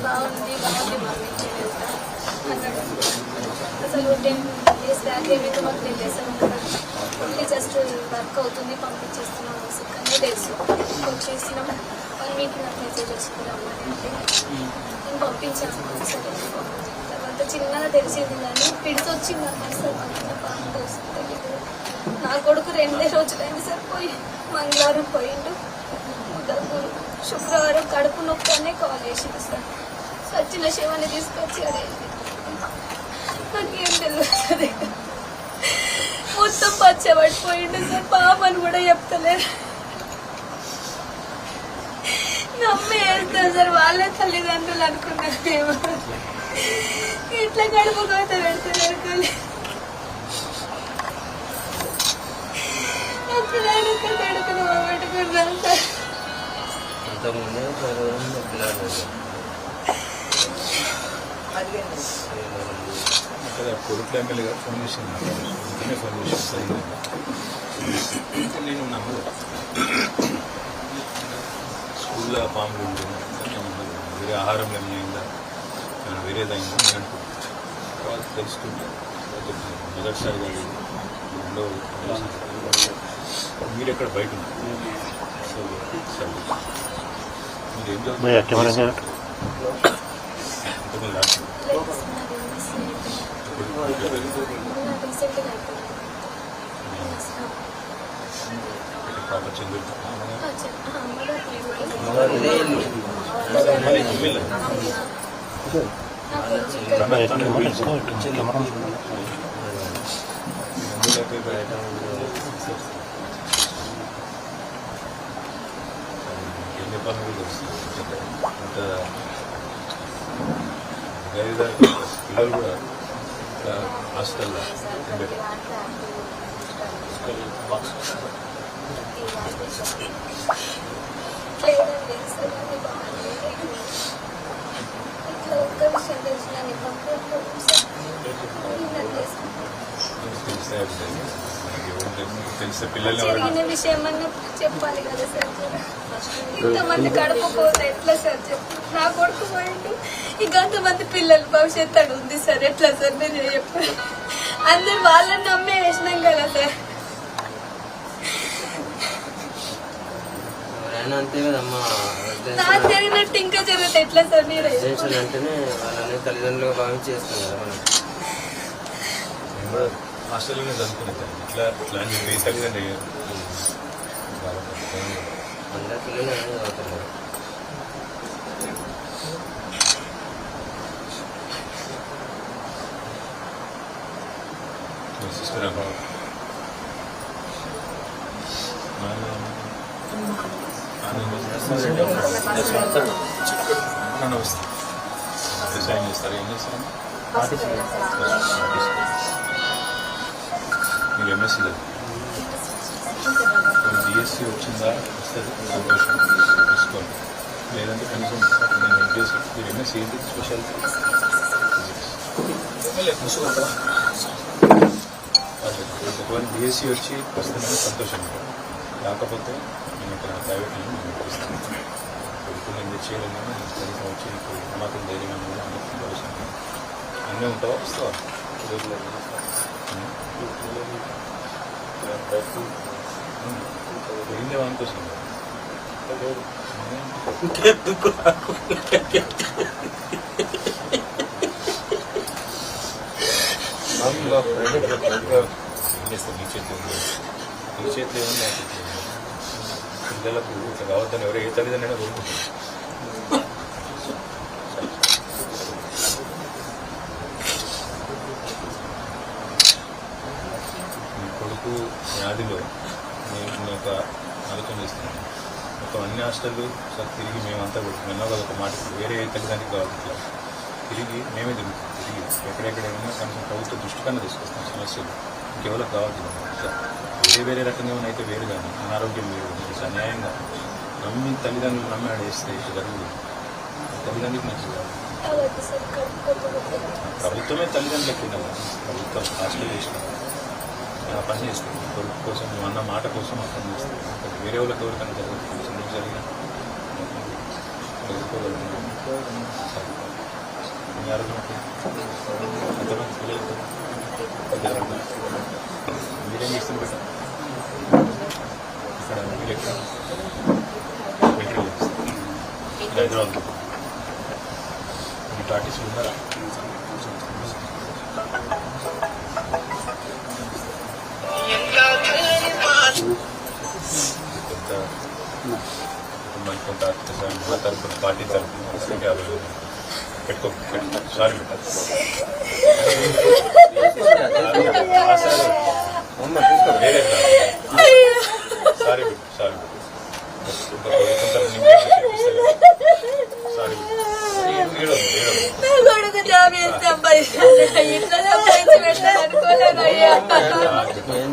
బాగుంది బాగుంది పంపించేది అన్నాడు అసలు టెన్ డేస్ బ్యాక్ ఏమైతే మాకు ten days only just work అవుతుంది పంపించేస్తున్నాం కానీ తెలుసు వచ్చేసినాం వన్ వీక్ నాకు మెసేజ్ వచ్చింది రమ్మని అంటే నేను పంపించాను సరే తర్వాత చిన్నగా తెలిసింది కానీ పిడిచి వచ్చింది అన్నమాట సార్ అంత తెలియదు నా కొడుకు రెండే రోజులైంది సార్ పోయి మంగళవారం పోయిండు. బుధవారం శుక్రవారం కడుపు నొప్పి కాల్ చేసింది సార్. సచిన శివాన్ని తీసుకొచ్చి అడేది నాకేం తెలియదు మొత్తం పచ్చబడిపోయిండు సార్ పాపని కూడా చెప్తలేరు. వేస్తారు సార్ వాళ్ళే తల్లిదండ్రులు అనుకున్నారేమో. ఇట్లా కడుపు కోత పెడతారు అనుకోలే. పోగొట్టుకున్నాను సార్. కొడుకు ఎమ్మెల్యే గారు ఫోన్ చేసింది నాకు. వెంటనే ఫోన్ చేసి సరిగ్గా ఇంకా నేను నమ్మదు ఉండే నేను నమ్మదు. వేరే ఆహారం ఏమైందా వేరేదైందా నేను అనుకుంటున్నాను. తర్వాత తెలుసుకుంటే మొదటిసారిగా ఇది రెండో మీరు ఎక్కడ బయట మీరు ఏం చదువుతున్నారు? ఇంతకుముందు పాప ఎన్ని పనులు పిల్లలు కూడా హాస్టల్లో ఇట్లా తెలిసే పిల్లలు జరిగిన విషయం చెప్పాలి కదా సార్ ఇంతమంది కడుపు పోతే ఎట్లా సార్ చెప్పు? నా కొడుకు పోయిండు. ఇంకా అంతమంది పిల్లలు భవిష్యత్తు అడు ఉంది సార్. ఎట్లా సార్ మీరు చెప్పండి అందరు వాళ్ళని నమ్మే వేసినాం కదా సార్ ఎవరైనా అంతే కదమ్మా. నాకు జరిగినట్టు ఇంకా జరిగితే ఎట్లా సార్ మీరు? టెన్షన్ అంటేనే వాళ్ళని తల్లిదండ్రులుగా భావించి చేస్తాం కదా మనం. కూడా హాస్టల్లోనే చదువుకునేది. ఇట్లా అందరి పిల్లలు కదా సిస్టర్ అమ్మా వ్యవసాయం చేస్తారు ఏం చేస్తారు మీరు ఎంఎస్సీ బిఎస్సీ బీఎస్సీ వచ్చిందా వస్తుంది సంతోషం తీసుకోండి లేదంటే కనీసం నేను ఎంపీఎస్సీ మీరు ఎంఎస్సీ ఏంటి స్పెషల్ ఒకవేళ బిఎస్సీ వచ్చి వస్తుందని సంతోషం కాకపోతే 그냥 나열되는 비슷합니다. 보면 이제 지으려면 여기서 올지 있고 아마도 내리면 오늘 안 됐을 것이고 악명도 없어. 그래도 그냥 말씀 인내만 것인 거야. 누구 하고 남과 별개가 별개가 그래서 미체 때문에 미체 때문에 పిల్లలకు ఇట్లా కావద్దని ఎవరు ఏ తల్లిదండ్రులైనా కోరుకుంటారు. మీ కొడుకు వ్యాధిలో నేను ఒక ఆలోచన చేస్తున్నాను. మొత్తం అన్ని హాస్టళ్ళు సార్ తిరిగి మేమంతా కూడా విన్నావు కదా ఒక మాట వేరే తల్లిదండ్రులు కావాలి తిరిగి మేమే తిరుగుతాం తిరిగి ఎక్కడెక్కడ ఏమైనా కనీసం ప్రభుత్వ దృష్టి కన్నా తీసుకొస్తాం సమస్యలు. కేవలం కావాల్సిన ఇట్లా వేరే వేరే రకంగా ఏమైనా అయితే వేరు కానీ అనారోగ్యం వేరు. కానీ అన్యాయంగా నమ్మి తల్లిదండ్రులు నమ్మి ఆడ వేస్తే జరుగుతుంది. తల్లిదండ్రులకు మంచిది కాదు. ప్రభుత్వమే తల్లిదండ్రులకి ఉండాలి. ప్రభుత్వం హాస్టల్ చేసిన ఆ పని చేస్తుంది. కొడుకు కోసం అన్న మాట కోసం ఆ పని చేస్తుంది. వేరే వాళ్ళకి ఎవరికైనా జరుగుతుంది చిన్నది జరిగిన మీ ఆరోగ్యం ఎంతమంది పిల్లలు మీరేం చేస్తుంది ఇక్కడ హైదరాబాద్ మీకు ఉన్నారా కొంత కొంత పార్టీ తరఫున యాభై పెట్టుకో సారీ సారీ బిడ్డ సారీ కొడుకు జాబ్ చేస్తే సంపాదిస్తాను సంపాదించి పెట్టాను అనుకోలేదయ్యా ఏం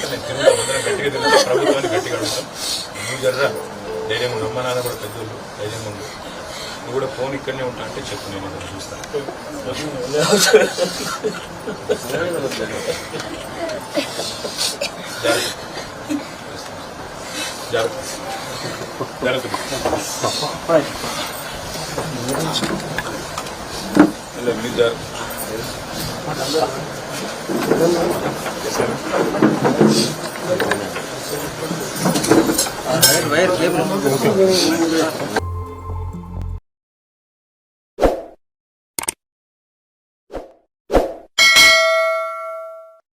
తల్లిదండ్రులకి నేను తిరుగుతా గట్టిగా ప్రభుత్వాన్ని గట్టిగా అడుగుతాం. నువ్వు జర్రా ధైర్యం ఉండు. అమ్మ నాన్న కూడా పెద్దోళ్ళు ధైర్యం ఉండు. నువ్వు కూడా ఫోన్ ఇక్కడనే ఉంటా అంటే చెప్పు నేను ఏదైనా చూస్తాను జాగ్రత్త. జాగ్రత్త. జాగ్రత్త. Yes, sir.